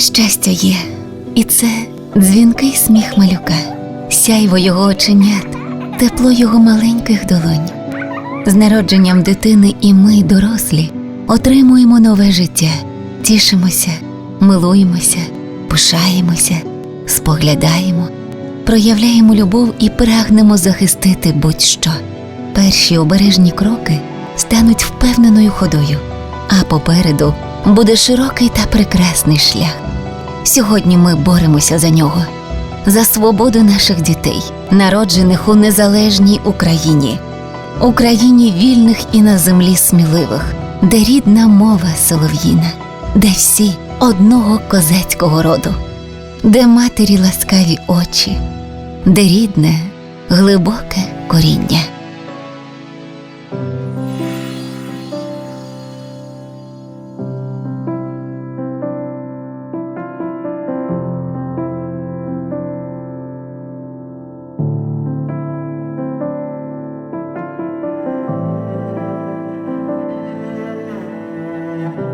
Щастя є, і це дзвінкий сміх малюка, сяйво його оченят, тепло його маленьких долонь. З народженням дитини і ми, дорослі, отримуємо нове життя, тішимося, милуємося, пишаємося, споглядаємо, проявляємо любов і прагнемо захистити будь-що. Перші обережні кроки стануть впевненою ходою, а попереду буде широкий та прекрасний шлях. Сьогодні ми боремося за нього, за свободу наших дітей, народжених у незалежній Україні, Україні вільних і на землі сміливих, де рідна мова солов'їна, де всі одного козацького роду, де матері ласкаві очі, де рідне, глибоке коріння. Bye.